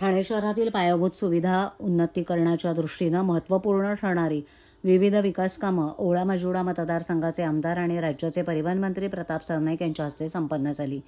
ठाणे शहरातील पायाभूत सुविधा उन्नतीकरणाच्या दृष्टीनं महत्त्वपूर्ण ठरणारी विविध विकास कामं ओळा मजुळा मतदारसंघाचे आमदार आणि राज्याचे परिवहन मंत्री प्रताप सरनाईक यांच्या हस्ते संपन्न झाली.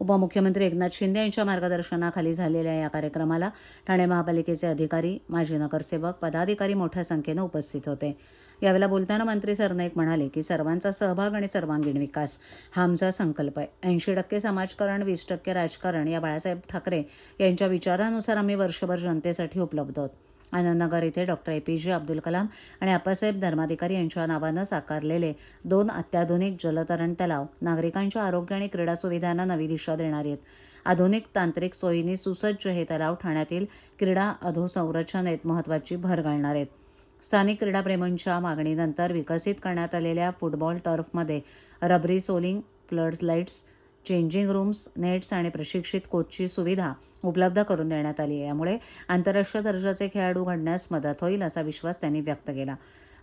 उपमुख्यमंत्री एकनाथ शिंदे यांच्या मार्गदर्शनाखाली झालेल्या या कार्यक्रमाला ठाणे महापालिकेचे अधिकारी माजी नगरसेवक पदाधिकारी मोठ्या संख्येनं उपस्थित होते. यावेळेला बोलताना मंत्री सरनाईक म्हणाले की सर्वांचा सहभाग आणि सर्वांगीण विकास हा आमचा संकल्प आहे. ऐंशी टक्के समाजकारण वीस टक्के राजकारण या बाळासाहेब ठाकरे यांच्या विचारानुसार आम्ही वर्षभर जनतेसाठी उपलब्ध आहोत. आनंदनगर येथे डॉक्टर ए पी जे अब्दुल कलाम आणि अप्पासाहेब धर्माधिकारी यांच्या नावानं साकारलेले दोन अत्याधुनिक जलतरण तलाव नागरिकांच्या आरोग्य आणि क्रीडा सुविधांना नवी दिशा देणार आहेत. आधुनिक तांत्रिक सोयींनी सुसज्ज हे तलाव ठाण्यातील क्रीडा अधोसंरचनेत महत्त्वाची भर घालणार आहेत. स्थानिक क्रीडाप्रेमींच्या मागणीनंतर विकसित करण्यात आलेल्या फुटबॉल टर्फमध्ये रबरी soling flood lights changing rooms nets आणि प्रशिक्षित कोचची सुविधा उपलब्ध करून देण्यात आली आहे. यामुळे आंतरराष्ट्रीय दर्जाचे खेळाडू घडण्यास मदत होईल असा विश्वास त्यांनी व्यक्त केला.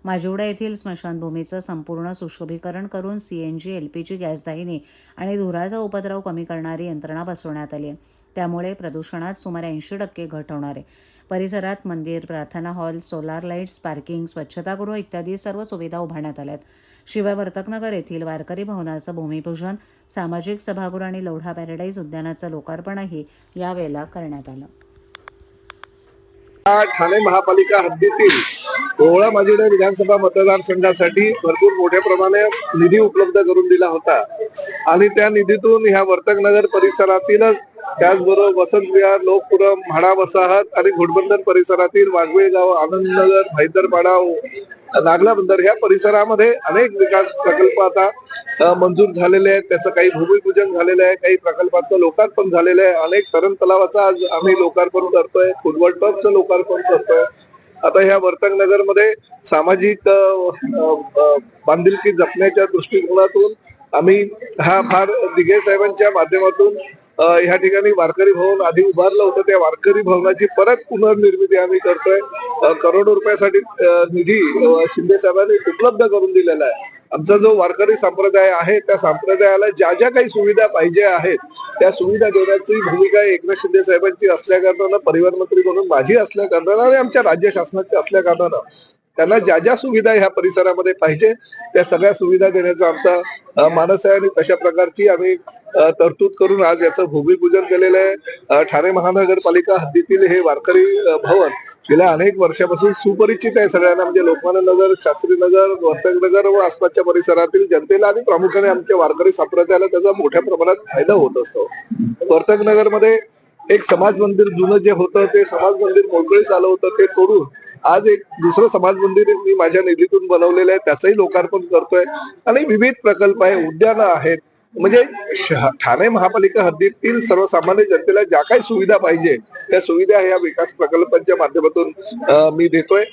माजिवडा येथील स्मशानभूमीचं संपूर्ण सुशोभीकरण करून सीएनजी एलपीजी गॅसदाहिनी आणि धुराचा उपद्रव कमी करणारी यंत्रणा बसवण्यात आली आहे. त्यामुळे प्रदूषणात सुमारे ऐंशी टक्के घट होणार आहे. परिसरात मंदिर प्रार्थना हॉल सोलार लाईट्स पार्किंग स्वच्छतागृह इत्यादी सर्व सुविधा उभारण्यात आल्या आहेत. शिवाय वर्तकनगर येथील वारकरी भवनाचं भूमिपूजन सामाजिक सभागृह आणि लौढा पॅराडाईज उद्यानाचं लोकार्पणही यावेळेला करण्यात आलं. ठाणे महापालिका हद्दीतील कोहळा माजिडे विधानसभा मतदारसंघासाठी भरपूर मोठ्या प्रमाणे निधी उपलब्ध करून दिला होता. आणि त्या निधीतून ह्या वर्तकनगर परिसरातीलच त्याचबरोबर वसंत विहार लोकपुरम म्हाडा वसाहत आणि घोडबंदर परिसरातील वाघवे गाव आनंदनगर भाईदरपाडा नागला बंदर ह्या परिसरामध्ये अनेक विकास प्रकल्प आता मंजूर झालेले आहेत. त्याचं काही भूमिपूजन झालेलं आहे काही प्रकल्पाचं लोकार्पण झालेलं आहे. अनेक तरण तलावाचं आज आम्ही लोकार्पण करतोय. फुटबॉल टॉपचं लोकार्पण करतोय. आता ह्या वर्तकनगर नगरमध्ये सामाजिक बांधिलकी जपण्याच्या दृष्टिकोनातून आम्ही हा फार दिघे साहेबांच्या माध्यमातून या ह्या ठिकाणी वारकरी भवन आधी उभारलं होतं. त्या वारकरी भवनाची परत पुनर्निर्मिती आम्ही करतोय. करोडो रुपयासाठी निधी शिंदे साहेबांनी उपलब्ध करून दिलेला आहे. आमचा जो वारकरी संप्रदाय आहे त्या संप्रदायाला ज्या ज्या काही सुविधा पाहिजे आहेत त्या सुविधा देण्याची भूमिका एकनाथ शिंदे साहेबांची असल्या कारणानं परिवहन मंत्री म्हणून माझी असल्या कारणानं आणि आमच्या राज्य शासनाची असल्या कारणानं त्यांना ज्या ज्या सुविधा ह्या परिसरामध्ये पाहिजे त्या सगळ्या सुविधा देण्याचा आमचा मानस आहे आणि तशा प्रकारची आम्ही तरतूद करून आज याचं भूमिपूजन केलेलं आहे. ठाणे महानगरपालिका हद्दीतील हे वारकरी भवन गेल्या अनेक वर्षापासून सुपरिचित आहे सगळ्यांना. म्हणजे लोकमान्य नगर शास्त्री नगर वर्तक नगर व आसपासच्या परिसरातील जनतेला आणि प्रामुख्याने आमच्या वारकरी संप्रदायाला त्याचा मोठ्या प्रमाणात फायदा होत असतो. वर्तक नगरमध्ये एक समाज मंदिर जुनं जे होतं ते समाज मंदिर मोकळी आलं होतं ते तोडून आज एक दुसरं समाज मंदिर मी माझ्या निधीतून बनवलेलं आहे त्याचंही लोकार्पण करतोय. आणि विविध प्रकल्प आहे उद्यानं आहेत. म्हणजे शह- ठाणे महापालिका हद्दीतील सर्वसामान्य जनतेला ज्या काही सुविधा पाहिजे त्या सुविधा या विकास प्रकल्पांच्या माध्यमातून मी देतोय.